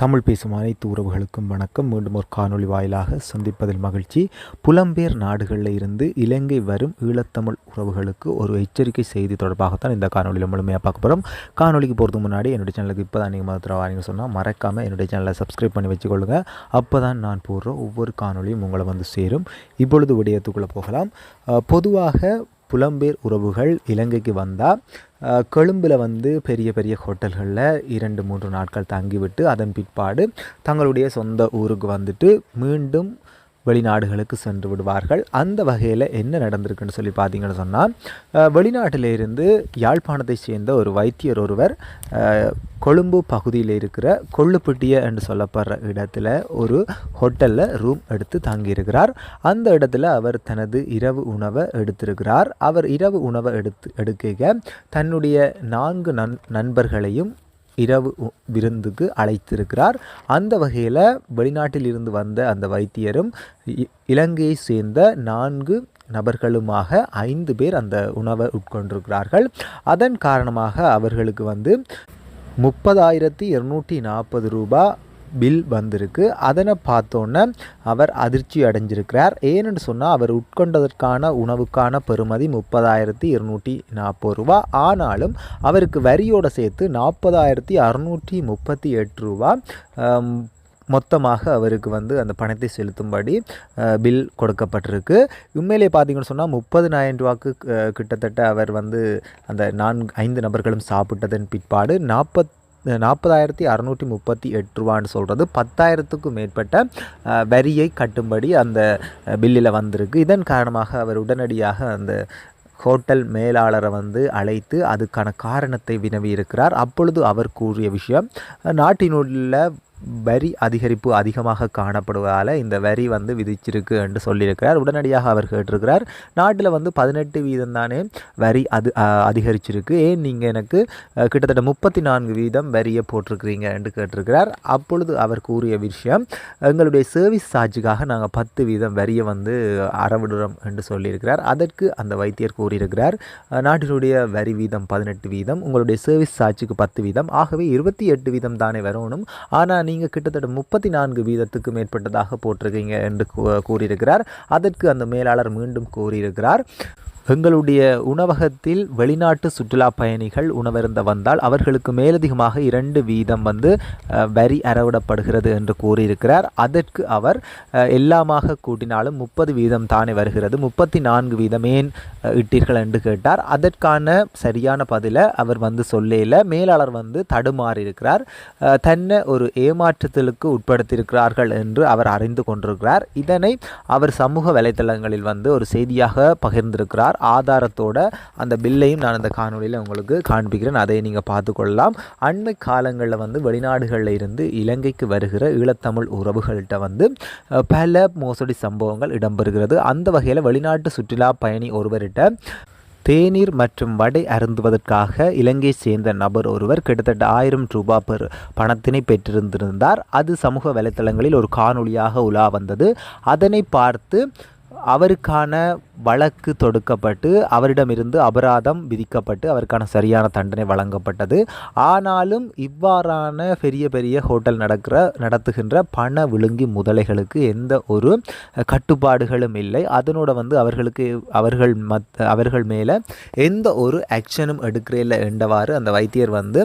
தமிழ் பேசும் அனைத்து உறவுகளுக்கும் வணக்கம். மீண்டும் ஒரு காணொளி வாயிலாக சந்திப்பதில் மகிழ்ச்சி. புலம்பெயர் நாடுகளில் இருந்து இலங்கை வரும் ஈழத்தமிழ் உறவுகளுக்கு ஒரு எச்சரிக்கை செய்தி தொடர்பாகத்தான் இந்த காணொலியில் முழுமையாக பார்க்க போகிறோம் காணொலிக்கு போகிறதுக்கு முன்னாடி என்னுடைய சேனலுக்கு இப்போ தான் நீங்கள் மதத்தில் சொன்னால் மறக்காமல் என்னுடைய சேனலை சப்ஸ்கிரைப் பண்ணி வச்சுக்கொள்ளுங்க. அப்போ தான் நான் போடுற ஒவ்வொரு காணொலியும் உங்களை வந்து சேரும். இப்பொழுது விடயத்துக்குள்ளே போகலாம். பொதுவாக புலம்பெயர் உறவுகள் இலங்கைக்கு வந்தால் கொழும்பில் வந்து பெரிய பெரிய ஹோட்டல்களில் இரண்டு மூன்று நாட்கள் தங்கிவிட்டு அதன் பிற்பாடு தங்களுடைய சொந்த ஊருக்கு வந்துட்டு மீண்டும் வெளிநாடுகளுக்கு சென்று விடுவார்கள். அந்த வகையில் என்ன நடந்திருக்குன்னு சொல்லி பார்த்தீங்கன்னு சொன்னால் வெளிநாட்டிலிருந்து யாழ்ப்பாணத்தை சேர்ந்த ஒரு வைத்தியர் ஒருவர் கொழும்பு பகுதியில் இருக்கிற கொள்ளுப்பட்டிய என்று சொல்லப்படுற இடத்துல ஒரு ஹோட்டலில் ரூம் எடுத்து தங்கியிருக்கிறார். அந்த இடத்துல அவர் தனது இரவு உணவை எடுத்திருக்கிறார். அவர் இரவு உணவை எடுத்து எடுக்க தன்னுடைய நான்கு நண் நண்பர்களையும் இரவு விருந்துக்கு அழைத்திருக்கிறார். அந்த வகையில் வெளிநாட்டில் இருந்து வந்த அந்த வைத்தியரும் இ- இலங்கையை சேர்ந்த நான்கு நபர்களுமாக ஐந்து பேர் அந்த உணவை உட்கொண்டிருக்கிறார்கள். அதன் காரணமாக அவர்களுக்கு வந்து முப்பதாயிரத்தி இருநூற்றி நாற்பது ரூபாய் பில் வந்திருக்கு. அதனை பார்த்தோன்னே அவர் அதிர்ச்சி அடைஞ்சிருக்கிறார். ஏன்னு சொன்னால் அவர் உட்கொண்டதற்கான உணவுக்கான பெறுமதி முப்பதாயிரத்தி இருநூற்றி நாற்பது ரூபா. ஆனாலும் அவருக்கு வரியோடு சேர்த்து நாற்பதாயிரத்தி அறுநூற்றி முப்பத்தி எட்டு ரூபா மொத்தமாக அவருக்கு வந்து அந்த பணத்தை செலுத்தும்படி பில் கொடுக்கப்பட்டிருக்கு. உண்மையிலே பார்த்தீங்கன்னு சொன்னால் முப்பதுனாயிரம் ரூபாய்க்கு கிட்டத்தட்ட அவர் வந்து அந்த நான்கு ஐந்து நபர்களும் சாப்பிட்டதன் பிற்பாடு நாற்பத் நாற்பதாயிரத்தி அறநூற்றி முப்பத்தி எட்டு ரூபான்னு சொல்கிறது பத்தாயிரத்துக்கும் மேற்பட்ட வரியை கட்டும்படி அந்த பில்லில் வந்திருக்கு. இதன் காரணமாக அவர் உடனடியாக அந்த ஹோட்டல் மேலாளரை வந்து அழைத்து அதுக்கான காரணத்தை வினவி இருக்கிறார் அப்பொழுது அவர் கூறிய விஷயம் நாட்டினுள்ள வரி அதிகரிப்பு அதிகமாக காணப்படுவதால் இந்த வரி வந்து விதிச்சிருக்கு என்று சொல்லியிருக்கிறார். உடனடியாக அவர் கேட்டிருக்கிறார் நாட்டில் வந்து பதினெட்டு வீதம் தானே வரி அது அதிகரிச்சிருக்கு. ஏன் நீங்கள் எனக்கு கிட்டத்தட்ட முப்பத்தி நான்கு வீதம் வரியை போட்டிருக்கிறீங்க? என்று கேட்டிருக்கிறார். அப்பொழுது அவர் கூறிய விஷயம் எங்களுடைய சர்வீஸ் சார்ஜுக்காக நாங்கள் பத்து வீதம் வரியை வந்து அறவிடுறோம் என்று சொல்லியிருக்கிறார். அதற்கு அந்த வைத்தியர் கூறியிருக்கிறார் நாட்டினுடைய வரி வீதம் பதினெட்டு வீதம் உங்களுடைய சர்வீஸ் சார்ஜுக்கு பத்து வீதம். ஆகவே இருபத்தி எட்டு வீதம் தானே வரணும். ஆனால் நீங்கள் கிட்டத்தட்ட முப்பத்தி நான்கு வீதத்துக்கு மேற்பட்டதாக போட்டிருக்கீங்க என்று கூறியிருக்கிறார். அதற்கு அந்த மேலாளர் மீண்டும் கூறியிருக்கிறார். எங்களுடைய உணவகத்தில் வெளிநாட்டு சுற்றுலா பயணிகள் உணவருந்த வந்தால் அவர்களுக்கு மேலதிகமாக இரண்டு வீதம் வந்து வரி அறவிடப்படுகிறது என்று கூறியிருக்கிறார். அதற்கு அவர் எல்லாமாக கூட்டினாலும் முப்பது வீதம் தானே வருகிறது. முப்பத்தி நான்கு வீதம் ஏன் இட்டீர்கள் என்று கேட்டார். அதற்கான சரியான பதிலை அவர் வந்து சொல்லையில் மேலாளர் வந்து தடுமாறியிருக்கிறார். தன்னை ஒரு ஏமாற்றத்திற்கு உட்படுத்தியிருக்கிறார்கள் என்று அவர் அறிந்து கொண்டிருக்கிறார். இதனை அவர் சமூக வலைத்தளங்களில் வந்து ஒரு செய்தியாக பகிர்ந்திருக்கிறார். ஆதாரத்தோட அந்த பில்லையும் நான் அந்த காணொளியில் உங்களுக்கு காண்பிக்கிறேன். அதை நீங்கள் பார்த்துக்கொள்ளலாம். அண்மை காலங்களில் வந்து வெளிநாடுகளில் இருந்து இலங்கைக்கு வருகிற ஈழத்தமிழ் உறவுகள்கிட்ட வந்து பல மோசடி சம்பவங்கள் இடம்பெறுகிறது. அந்த வகையில் வெளிநாட்டு சுற்றுலா பயணி ஒருவர்கிட்ட தேநீர் மற்றும் வடை அருந்துவதற்காக இலங்கை சேர்ந்த நபர் ஒருவர் கிட்டத்தட்ட ஆயிரம் ரூபாய் பெர் பணத்தினை பெற்றிருந்திருந்தார். அது சமூக வலைத்தளங்களில் ஒரு காணொளியாக உலா வந்தது. அதனை பார்த்து அவருக்கான வழக்கு தொடுக்கப்பட்டு அவரிடமிருந்து அபராதம் விதிக்கப்பட்டு அவருக்கான சரியான தண்டனை வழங்கப்பட்டது. ஆனாலும் இவ்வாறான பெரிய பெரிய ஹோட்டல் நடக்கிற நடத்துகின்ற பண விழுங்கி முதலைகளுக்கு எந்த ஒரு கட்டுப்பாடுகளும் இல்லை. அதனோட வந்து அவர்களுக்கு அவர்கள் மத் அவர்கள் மேலே எந்த ஒரு ஆக்ஷனும் எடுக்கிறதில்ல என்றவாறு அந்த வைத்தியர் வந்து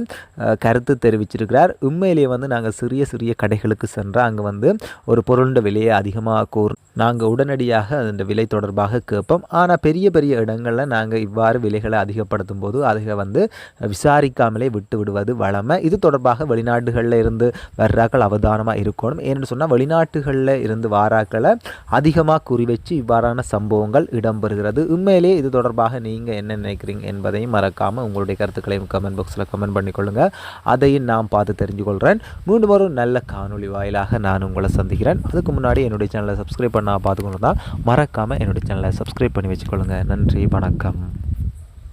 கருத்து தெரிவிச்சிருக்கிறார். உண்மையிலேயே வந்து நாங்கள் சிறிய சிறிய கடைகளுக்கு சென்றால் அங்கே வந்து ஒரு பொருளுடைய விலையை அதிகமாக கூறு நாங்கள் உடனடியாக அந்த விலை தொடர்பாக கொடுப்போம் ஆனால் பெரிய பெரிய இடங்களில் நாங்கள் இவ்வாறு விலைகளை அதிகப்படுத்தும் போது அதை வந்து விசாரிக்காமலே விட்டு விடுவது வளமை இது தொடர்பாக வெளிநாடுகளில் இருந்து வர்றாக்கள் அவதானமாக இருக்கணும். ஏன்னு சொன்னால் வெளிநாட்டுகளில் இருந்து வாராக்களை அதிகமாக குறிவச்சு இவ்வாறான சம்பவங்கள் இடம்பெறுகிறது. உண்மையிலேயே இது தொடர்பாக நீங்கள் என்ன நினைக்கிறீங்க என்பதையும் மறக்காமல் உங்களுடைய கருத்துக்களையும் கமெண்ட் பாக்ஸில் கமெண்ட் பண்ணிக்கொள்ளுங்கள் அதையும் நான் பார்த்து தெரிஞ்சு கொள்கிறேன் மீண்டும் ஒரு நல்ல காணொளி வாயிலாக நான் உங்களை சந்திக்கிறேன். அதுக்கு முன்னாடி என்னுடைய சேனலை சப்ஸ்கிரைப் பண்ண பார்த்துக்கொண்டு தான் மறக்காமல் என்னுடைய சேனலை சப்ஸ்கிரைப் பண்ணி வச்சுக்கொள்ளுங்கள் நன்றி வணக்கம்.